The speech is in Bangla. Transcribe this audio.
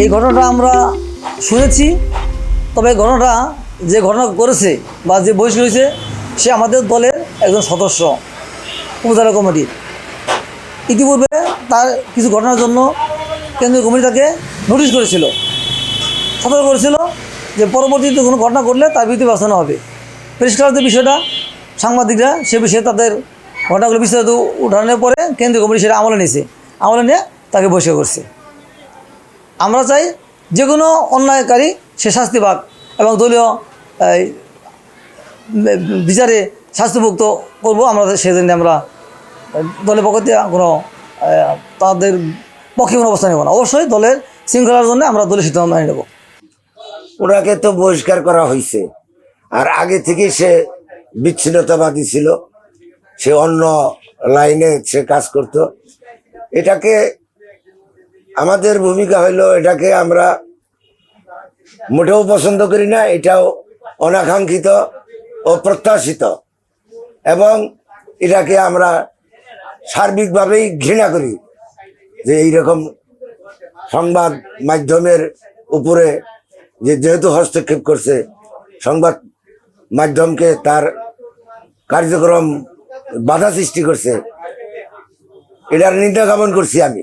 এই ঘটনাটা আমরা শুনেছি, তবে ঘটনাটা যে ঘটনা করেছে বা যে বহিষ্কার হয়েছে, সে আমাদের দলের একজন সদস্য, উপজেলা কমিটির। ইতিপূর্বে তার কিছু ঘটনার জন্য কেন্দ্রীয় কমিটি তাকে নোটিশ করেছিল। সতর্ক করেছিল যে পরবর্তীতে কোনো ঘটনা ঘটলে তার বিরুদ্ধে ব্যবস্থা হবে। পরিষ্কার বিষয়টা, সাংবাদিকরা সে বিষয়ে তাদের ঘটনাগুলো বিস্তারিত উঠানোর পরে কেন্দ্রীয় কমিটি সেটা আমলে নিয়েছে। আমলে নিয়ে তাকে বহিষ্কার করছে। আমরা চাই যে কোনো অন্যায়কারী সে শাস্তি পাক এবং দলীয় বিচারে শাস্তিভুক্ত করব। আমরা সেজন্য আমরা দলের পক্ষ কোনো তাদের পক্ষে কোনো অবস্থা নেব না। অবশ্যই দলের শৃঙ্খলার জন্য আমরা দলের সিদ্ধান্ত নেব। ওনাকে তো বহিষ্কার করা হয়েছে। আর আগে থেকে সে বিচ্ছিন্নতাবাদী ছিল। সে অন্য লাইনে সে কাজ করত। এটাকে আমাদের ভূমিকা হইল এটাকে আমরা মোটেও পছন্দ করি না, এটাও অনাকাঙ্ক্ষিত ও প্রত্যাশিত। এবং এটাকে আমরা সার্বিকভাবেই ঘৃণা করি যে এইরকম সংবাদ মাধ্যমের উপরে যে যেহেতু হস্তক্ষেপ করছে, সংবাদ মাধ্যমকে তার কার্যক্রম বাধা সৃষ্টি করছে, এটার নিন্দা জ্ঞাপন করছি আমি।